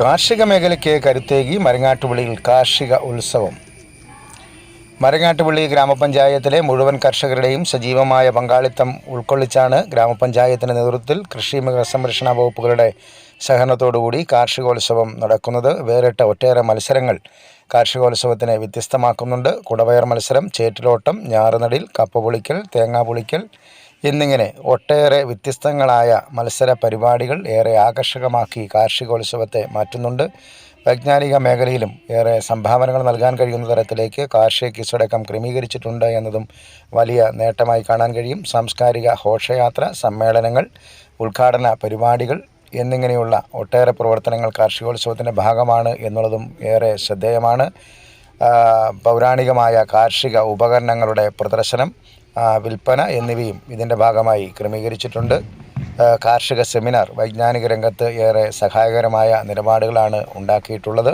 കാർഷിക മേഖലയ്ക്ക് കരുത്തേകി മരങ്ങാട്ടുപള്ളിയിൽ കാർഷിക ഉത്സവം. മരങ്ങാട്ടുപള്ളി ഗ്രാമപഞ്ചായത്തിലെ മുഴുവൻ കർഷകരുടെയും സജീവമായ പങ്കാളിത്തം ഉൾക്കൊള്ളിച്ചാണ് ഗ്രാമപഞ്ചായത്തിന്റെ നേതൃത്വത്തിൽ കൃഷി മൃഗസംരക്ഷണ വകുപ്പുകളുടെ സഹകരണത്തോടുകൂടി കാർഷികോത്സവം നടക്കുന്നത്. വേറിട്ട ഒട്ടേറെ മത്സരങ്ങൾ കാർഷികോത്സവത്തിനെ വ്യത്യസ്തമാക്കുന്നുണ്ട്. കുടവയർ മത്സരം ചേറ്റിലോട്ടം ഞാറുനടിൽ കപ്പ പൊളിക്കൽ തേങ്ങാ പൊളിക്കൽ എന്നിങ്ങനെ ഒട്ടേറെ വ്യത്യസ്തങ്ങളായ മത്സര പരിപാടികൾ ഏറെ ആകർഷകമാക്കി കാർഷികോത്സവത്തെ മാറ്റുന്നുണ്ട്. വൈജ്ഞാനിക മേഖലയിലും ഏറെ സംഭാവനകൾ നൽകാൻ കഴിയുന്ന തരത്തിലേക്ക് കാർഷിക കിസടക്കം ക്രമീകരിച്ചിട്ടുണ്ട് എന്നതും വലിയ നേട്ടമായി കാണാൻ കഴിയും. സാംസ്കാരിക ഘോഷയാത്ര സമ്മേളനങ്ങൾ ഉദ്ഘാടന പരിപാടികൾ എന്നിങ്ങനെയുള്ള ഒട്ടേറെ പ്രവർത്തനങ്ങൾ കാർഷികോത്സവത്തിന്റെ ഭാഗമാണ് എന്നുള്ളതും ഏറെ ശ്രദ്ധേയമാണ്. പൗരാണികമായ കാർഷിക ഉപകരണങ്ങളുടെ പ്രദർശനം വിൽപ്പന എന്നിവയും ഇതിന്റെ ഭാഗമായി ക്രമീകരിച്ചിട്ടുണ്ട്. കാർഷിക സെമിനാർ വൈജ്ഞാനിക രംഗത്ത് ഏറെ സഹായകരമായ നിലപാടുകളാണ് ഉണ്ടാക്കിയിട്ടുള്ളത്.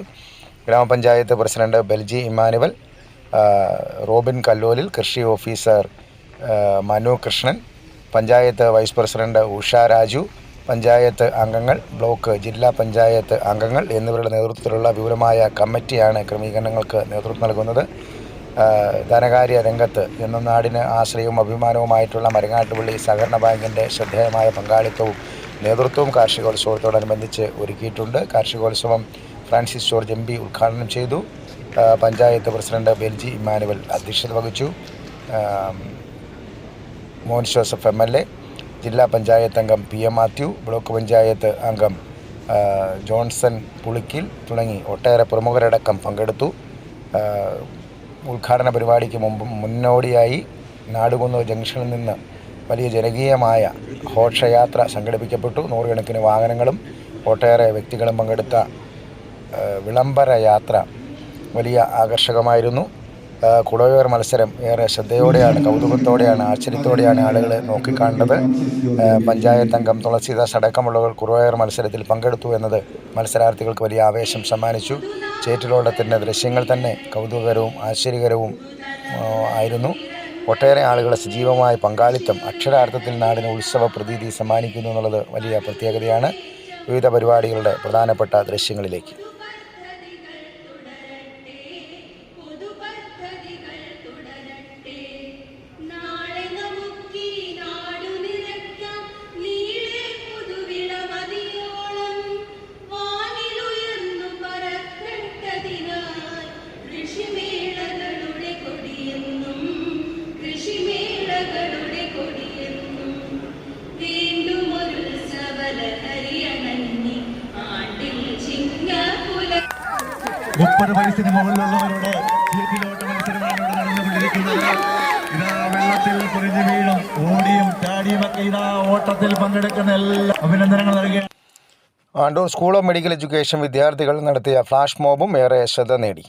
ഗ്രാമപഞ്ചായത്ത് president Belji Emmanuel Robin Kallolil കൃഷി officer Manu Krishnan panchayat vice president Usha Raju panchayat അംഗങ്ങൾ ബ്ലോക്ക് ജില്ലാ പഞ്ചായത്ത് അംഗങ്ങൾ എന്നിവരുടെ നേതൃത്വത്തിലുള്ള വിപുലമായ കമ്മിറ്റിയാണ് ക്രമീകരണങ്ങൾക്ക് നേതൃത്വം നൽകുന്നത്. ധനകാര്യ രംഗത്ത് എന്നും നാടിന് ആശ്രയവും അഭിമാനവുമായിട്ടുള്ള മരങ്ങാട്ടുപള്ളി സഹകരണ ബാങ്കിന്റെ ശ്രദ്ധേയമായ പങ്കാളിത്തവും നേതൃത്വവും കാർഷികോത്സവത്തോടനുബന്ധിച്ച് ഒരുക്കിയിട്ടുണ്ട്. കാർഷികോത്സവം ഫ്രാൻസിസ് ജോർജ് എം പി ഉദ്ഘാടനം ചെയ്തു. പഞ്ചായത്ത് പ്രസിഡന്റ് ബെൽജി ഇമ്മാനുവൽ അധ്യക്ഷത വഹിച്ചു. മോൻ ജോസഫ് എം എൽ എ ജില്ലാ പഞ്ചായത്ത് അംഗം P M Mathew block panchayat അംഗം ജോൺസൺ പുളിക്കിൽ തുടങ്ങി ഒട്ടേറെ പ്രമുഖരടക്കം പങ്കെടുത്തു. ഉദ്ഘാടന പരിപാടിക്ക് മുമ്പ് മുന്നോടിയായി നാടുകുന്ന് ജംഗ്ഷനിൽ നിന്ന് വലിയ ജനകീയമായ ഘോഷയാത്ര സംഘടിപ്പിക്കപ്പെട്ടു. നൂറുകണക്കിന് വാഹനങ്ങളും ഒട്ടേറെ വ്യക്തികളും പങ്കെടുത്ത വിളംബര യാത്ര വലിയ ആകർഷകമായിരുന്നു. കുടവയർ മത്സരം ഏറെ ശ്രദ്ധയോടെയാണ് കൗതുകത്തോടെയാണ് ആശ്ചര്യത്തോടെയാണ് ആളുകൾ നോക്കിക്കാണ്ടത് പഞ്ചായത്ത് അംഗം തുളസീദാസ് അടക്കമുള്ളവർ കുടവേർ മത്സരത്തിൽ പങ്കെടുത്തു എന്നത് മത്സരാർത്ഥികൾക്ക് വലിയ ആവേശം സമ്മാനിച്ചു. ചേറ്റിലോട്ടത്തിന്റെ ദൃശ്യങ്ങൾ തന്നെ കൗതുകകരവും ആശ്ചര്യകരവും ആയിരുന്നു. ഒട്ടേറെ ആളുകളെ സജീവമായ പങ്കാളിത്തം അക്ഷരാർത്ഥത്തിൽ നാടിന് ഉത്സവ പ്രതീതി സമ്മാനിക്കുന്നു എന്നുള്ളത് വലിയ പ്രത്യേകതയാണ്. വിവിധ പരിപാടികളുടെ പ്രധാനപ്പെട്ട ദൃശ്യങ്ങളിലേക്ക്. മുപ്പത് വയസ്സിന് മുകളിലുള്ളവരോട് മത്സരമാണ് ഇവിടെ നടന്നുകൊണ്ടിരിക്കുന്നത് ഇതാ വെള്ളത്തിൽ കുറിഞ്ഞു വീഴും. ഓടിയും ചാടിയും ഒക്കെ ഇതാ ഓട്ടത്തിൽ പങ്കെടുക്കുന്ന എല്ലാ അഭിനന്ദനങ്ങൾ നൽകിയ Andoor school of medical education വിദ്യാർത്ഥികൾ നടത്തിയ ഫ്ലാഷ് മോബും ഏറെ ശ്രദ്ധ നേടി.